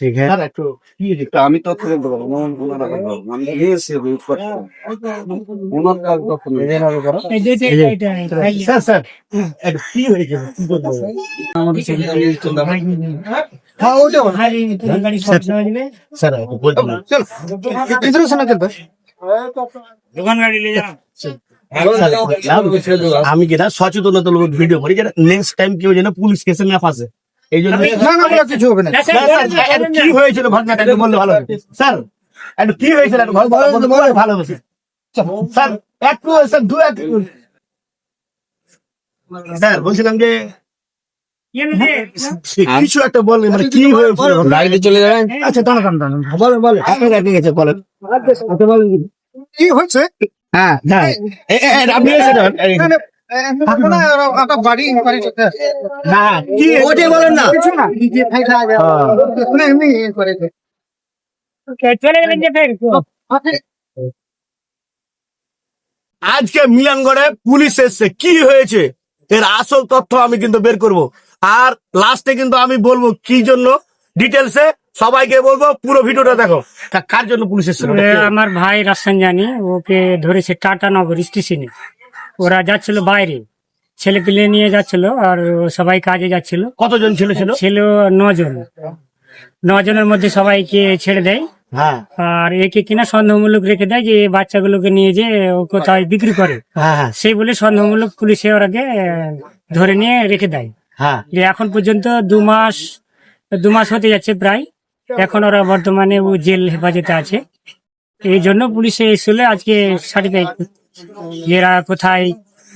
আমি দোকান গাড়ি আমি কিনা সচেতনতা লোক ভিডিও করি যেটা নেক্সট টাইম কেউ যেন পুলিশ কেসে না ফাঁসে। এই জন্য না, স্যার, একটু কি হয়েছিল ঘটনাটা একটু বললে ভালো স্যার একটু কি হয়েছিল ভালো বললে স্যার একটু স্যার দু এক স্যার বলছিলাম যে কিছু একটা বল মানে কি হয়েছিল? গাড়িতে চলে যাবেন? আচ্ছা দাঁড়া দাঁড়া দাঁড়া বলেন বলেন। আপনার আগে গেছে বলেন। কি হচ্ছে হ্যাঁ হ্যাঁ আপনি দে। আজকে মিলানগড়ে পুলিশ এসছে কি হয়েছে? এর আসল তথ্য আমি কিন্তু বের করব। আর লাস্টে কিন্তু আমি বলব কি জন্য? ডিটেলসে সবাইকে বলব পুরো ভিডিওটা দেখো। কার জন্য পুলিশ এসেছিল আমার ভাই রাফসানজানি ওকে ধরেছে টাটা নগর স্টেশনে। ওরা যাচ্ছিল বাইরে। ছেলে পিলে নিয়ে যাচ্ছিল আর সবাই কাজে যাচ্ছিল। কতজন ছিল ছিল ছিল নজন। নজনের মধ্যে সবাইকে ছেড়ে দেয়। হ্যাঁ। আর একে কিনা সন্দেহমূলক রেখে দেয় যে বাচ্চাগুলোকে নিয়ে যে ও কোথায় বিক্রি করে। হ্যাঁ হ্যাঁ। সেই বলে সন্দেহমূলক পুলিশে ওরাকে ধরে নিয়ে রেখে দেয়। হ্যাঁ। যে এখন পর্যন্ত দু মাস দু মাস হতে যাচ্ছে প্রায়। এখন ওরা বর্তমানে ও জেল হেফাজতে আছে। এই জন্য পুলিশে এসেছিল আজকে সার্টিফাই এরা কোথায়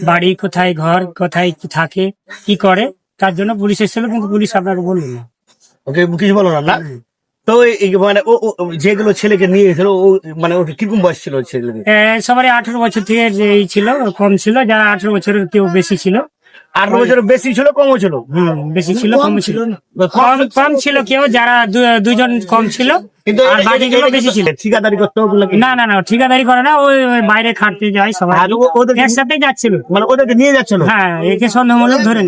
বাড়ি কোথায় ঘর কোথায় কি থাকে কি করে তার জন্য পুলিশ এসেছিল কিন্তু পুলিশ আপনাকে বলবে না। ওকে কিছু বলো না তো মানে ও যেগুলো ছেলেকে নিয়ে গেছিল ও মানে ওর কীরকম বয়স ছিল ছেলেদের? সবারই আঠারো বছর থেকে এই ছিল কম ছিল যারা আঠারো বছরের কেউ বেশি ছিল। আঠারো বছরের বেশি ছিল কমও ছিল। হুম বেশি ছিল কম ছিল কম কম ছিল কেউ যারা দুজন কম ছিল কিন্তু আর বাকিগুলো বেশি ছিল। ঠিকাদারি করতে না না না ঠিকাদারি করে না ওই বাইরে খাটতে যায় সবাই। ওদের একসাথে যাচ্ছিল। মানে ওদেরকে নিয়ে যাচ্ছিল? হ্যাঁ একে সন্দেহমূলক ধরে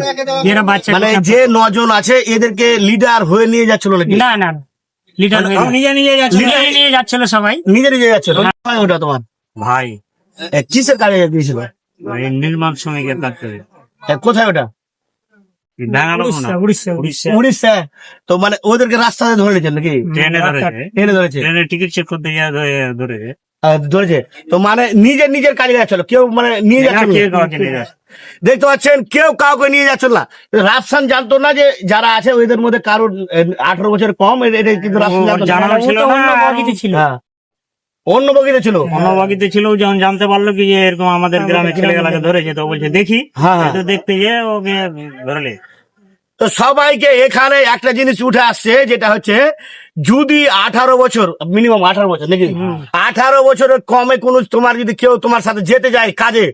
এরা বাচ্চা মানে যে নজন আছে এদেরকে লিডার হয়ে নিয়ে যাচ্ছিল না না লিডার নিজে নিজে যাচ্ছিল? নিয়ে যাচ্ছিল সবাই। নিজে নিজে যাচ্ছিল? ওটা তোমার? ভাই। কিসের কাজে গিয়েছিল? নির্মাণ শ্রমিকের কাজ করে। কোথায় ওটা? উড়িষ্যা তো মানে ওদেরকে রাস্তাতে ধরে নিয়েছেন নাকি? ট্রেনে ধরেছে। ট্রেনে টিকিট চেক করতে গিয়ে ধরে- ধরেছে। তো মানে নিজের নিজের কাজে যাচ্ছিল। কেউ মানে নিয়ে যাচ্ছিল? দেখতে পাচ্ছেন কেউ কাউকে নিয়ে যাচ্ছিল না। রাফসান জানতো না যে যারা আছে ওদের মধ্যে কারোর আঠারো বছর কম এটা কিন্তু রাফসান জানতো না। ছিল না। অন্য বগিতে ছিল? হ্যাঁ। অন্য বগিতে ছিল যখন জানতে পারল কি যে এরকম আমাদের গ্রামে ছেলেগুলাকে ধরেছে তো বলছে দেখি। হ্যাঁ হ্যাঁ। তো দেখতে গিয়ে ওকে ধরলে। তো সবাইকে এখানে একটা জিনিস উঠে আসছে যেটা হচ্ছে যদি আঠারো বছর মিনিমাম আঠারো বছর নাকি? আঠারো বছরের কমে কোনো তোমার যদি কেউ তোমার সাথে যেতে যায় কাজে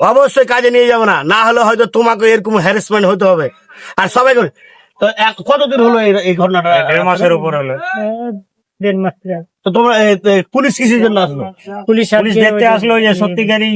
অবশ্যই কাজে নিয়ে যাব না। না হলে হয়তো তোমাকে এরকম হ্যারাসমেন্ট হতে হবে। আর সবাই তো এক- কতদিন হলো এই- এই ঘটনাটা? দেড় মাসের উপর হলো। দেড় মাস। তো তোমরা পুলিশ কিসের জন্য আসলো? পুলিশ পুলিশ দেখতে আসলো যে সত্যিকারই